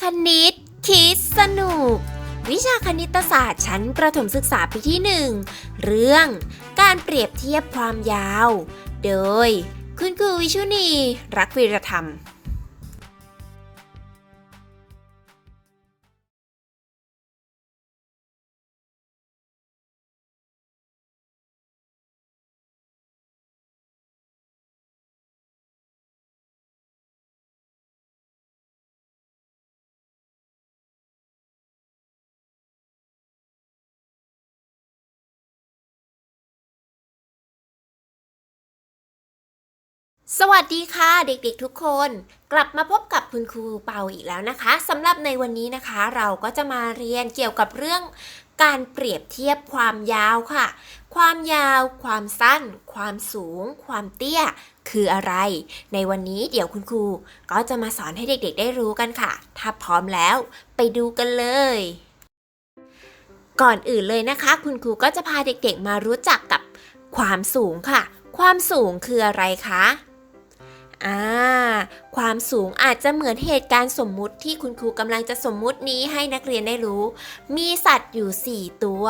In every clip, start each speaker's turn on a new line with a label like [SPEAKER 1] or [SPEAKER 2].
[SPEAKER 1] คณิต คิดสนุก วิชาคณิตศาสตร์ชั้นประถมศึกษาปีที่หนึ่งเรื่อง การเปรียบเทียบความยาว โดย คุณครูวิชุนี รักวีรธรรม สวัสดีค่ะเด็กๆทุกคน กลับมาพบกับคุณครูเปาอีกแล้วนะคะสำหรับในวันนี้นะคะ เราก็จะมาเรียนเกี่ยวกับเรื่องการเปรียบเทียบความยาวค่ะ ความยาว ความสั้น ความสูง ความเตี้ย คืออะไร ในวันนี้เดี๋ยวคุณครูก็จะมาสอนให้เด็กๆได้รู้กันค่ะ ถ้าพร้อมแล้วไปดูกันเลย ก่อนอื่นเลยนะคะ คุณครูก็จะพาเด็กๆมารู้จักกับความสูงค่ะ ความสูงคืออะไรคะ อ่า ความสูงอาจจะเหมือนเหตุการณ์สมมุติที่คุณครูกำลังจะสมมุตินี้ให้นักเรียนได้รู้ มีสัตว์อยู่ 4 ตัว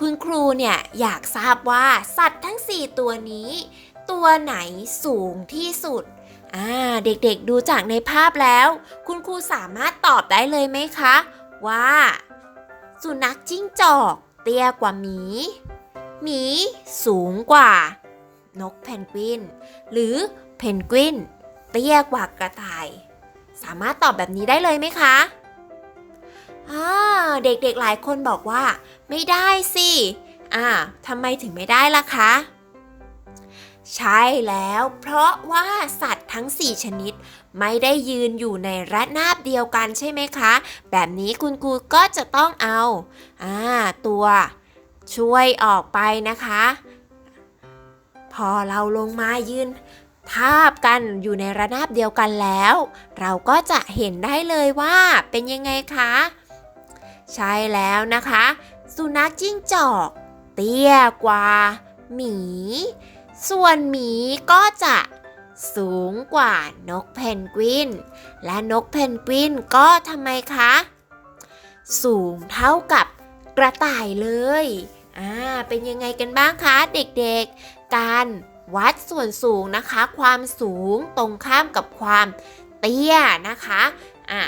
[SPEAKER 1] คุณครูเนี่ยอยากทราบว่าสัตว์ทั้ง 4 ตัวนี้ ตัวไหนสูงที่สุดอ่าเด็กๆดูจากในภาพแล้ว คุณครูสามารถตอบได้เลยไหมคะ ว่า สุนัขจิ้งจอก เตี้ยกว่าหมีหมีสูงกว่า นกเพนกวิน หรือ เพนกวินเตี้ยกว่ากระต่าย สามารถตอบแบบนี้ได้เลยไหมคะอ่าเด็กๆหลายคนบอกว่า ไม่ได้สิอ่าทำไมถึงไม่ได้ล่ะคะ ใช่แล้ว เพราะว่าสัตว์ทั้ง 4 ชนิด ไม่ได้ยืนอยู่ในระนาบเดียวกันใช่ไหมคะ แบบนี้คุณครูก็จะต้องเอาอ่าตัวช่วยออกไปนะคะ พอเราลงมายืน ทาบกันอยู่ในระนาบเดียวกันแล้ว เราก็จะเห็นได้เลยว่าเป็นยังไงคะ ใช่แล้วนะคะ สุนัขจิ้งจอก เตี้ยกว่า หมี ส่วนหมีก็จะสูงกว่านกเพนกวิน และนกเพนกวินก็ทำไมคะ สูงเท่ากับกระต่ายเลย อ่า เป็นยังไงกันบ้างคะ เด็กๆ การ วัดส่วนสูงนะคะ ความสูงตรงข้ามกับความเตี้ยนะคะอะ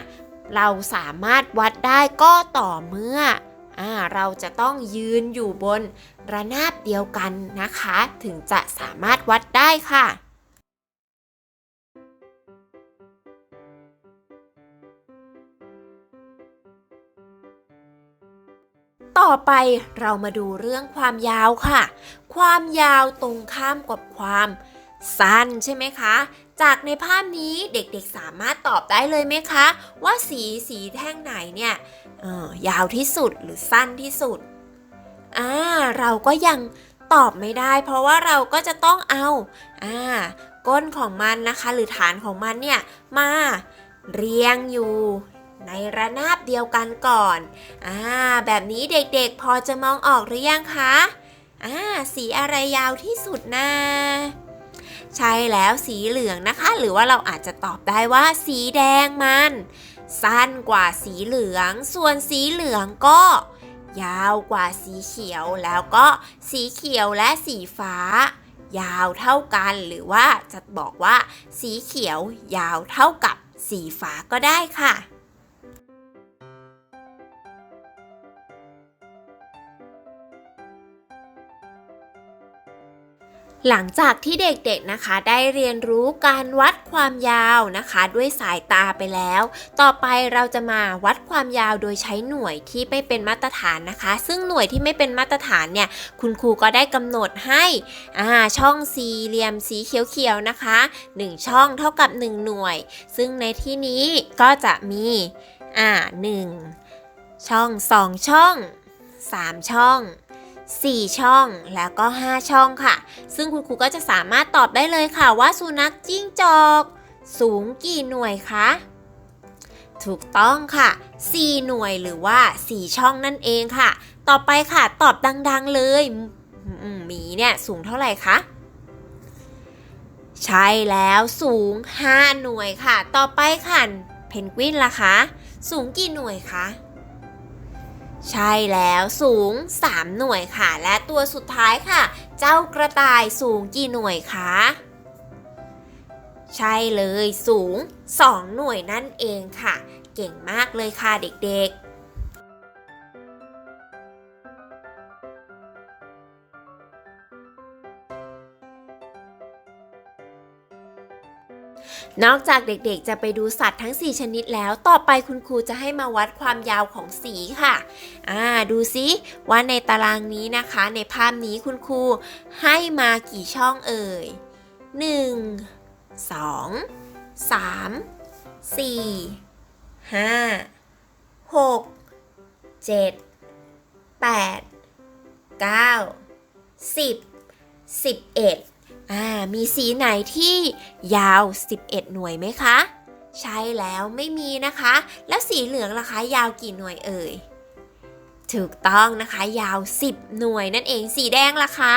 [SPEAKER 1] เราสามารถวัดได้ก็ต่อเมื่ออ่าเราจะต้องยืนอยู่บนระนาบเดียวกันนะคะ ถึงจะสามารถวัดได้ค่ะต่อไปเรามาดูเรื่องความยาวค่ะ ความยาวตรงข้ามกับความสั้นใช่ไหมคะ จากในภาพนี้เด็กๆสามารถตอบได้เลยไหมคะ ว่าสีสีแท่งไหนเนี่ยออยาวที่สุดหรือสั้นที่สุดอ่าเราก็ยังตอบไม่ได้ เพราะว่าเราก็จะต้องเอาอ่าก้นของมันนะคะ หรือฐานของมันเนี่ยมาเรียงอยู่ในระนาบเดียวกันก่อนอ่าแบบนี้เด็กๆพอจะมองออกหรือยังคะ อ่าสีอะไรยาวที่สุดนะใช่แล้วสีเหลืองนะคะ หรือว่าเราอาจจะตอบได้ว่า สีแดงมัน สั้นกว่าสีเหลือง ส่วนสีเหลืองก็ ยาวกว่าสีเขียวแล้วก็สีเขียวและสีฟ้า ยาวเท่ากันหรือว่าจะบอกว่า สีเขียวยาวเท่ากับสีฟ้าก็ได้ค่ะ หลังจากที่เด็กๆนะคะ ได้เรียนรู้การวัดความยาวนะคะ ด้วยสายตาไปแล้ว ต่อไปเราจะมาวัดความยาวโดยใช้หน่วยที่ไม่เป็นมาตรฐานนะคะ ซึ่งหน่วยที่ไม่เป็นมาตรฐานเนี่ยคุณครูก็ได้กำหนดให้อ่าช่องสี่เหลี่ยมสีเขียวๆนะคะ 1 ช่องเท่ากับ 1 หน่วย ซึ่งในที่นี้ก็จะมีอ่า1ช่อง 2 ช่อง 3 ช่อง 4 ช่องแล้วก็ 5 ช่องค่ะ ซึ่งคุณครูก็จะสามารถตอบได้เลยค่ะว่าสุนัขจิ้งจอก สูงกี่หน่วยคะถูกต้องค่ะ 4 หน่วยหรือว่า 4 ช่องนั่นเองค่ะ ต่อไปค่ะตอบดังๆเลยมหมีเนี่ยสูงเท่าไหร่คะ ใช่แล้วสูง 5 หน่วยค่ะ ต่อไปค่ะ เพนกวินล่ะคะ สูงกี่หน่วยคะ ใช่แล้วสูง 3 หน่วยค่ะ และตัวสุดท้ายค่ะ เจ้ากระต่ายสูงกี่หน่วยคะใช่เลยสูง 2 หน่วยนั่นเองค่ะ เก่งมากเลยค่ะเด็กๆ นอกจากเด็กๆ จะไปดูสัตว์ทั้ง 4 ชนิดแล้ว ต่อไปคุณครูจะให้มาวัดความยาวของสีค่ะ อ่า ดูซิว่าในตารางนี้นะคะ ในภาพนี้คุณครูให้มากี่ช่องเอ่ย 1 2 3 4 5 6 7 8 9 10 11 อ่ามีสีไหนที่ยาว 11 หน่วยไหมคะ ใช่แล้วไม่มีนะคะ แล้วสีเหลืองล่ะคะ ยาวกี่หน่วยเอ่ย ถูกต้องนะคะ ยาว 10 หน่วยนั่นเอง สีแดงล่ะคะ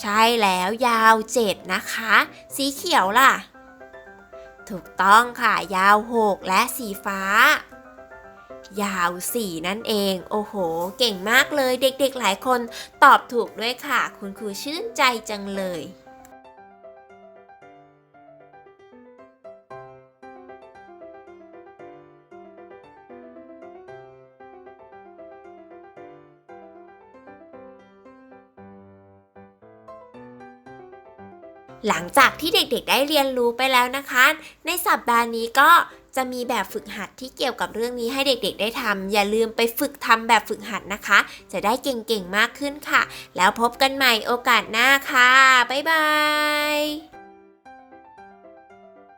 [SPEAKER 1] ใช่แล้วยาว 7 นะคะ สีเขียวล่ะ ถูกต้องค่ะ ยาว 6 และสีฟ้า ยาว 4 นั่นเอง โอ้โห เก่งมากเลยเด็กๆหลายคนตอบถูกด้วยค่ะ คุณครูชื่นใจจังเลยหลังจากที่เด็กๆ ได้เรียนรู้ไปแล้วนะคะ ในสัปดาห์นี้ก็ จะมีแบบฝึกหัดที่เกี่ยวกับเรื่องนี้ให้เด็กๆ ได้ทำอย่าลืมไปฝึกทำแบบฝึกหัดนะคะ จะได้เก่งๆมากขึ้นค่ะ แล้วพบกันใหม่โอกาสหน้าค่ะ บ๊ายบาย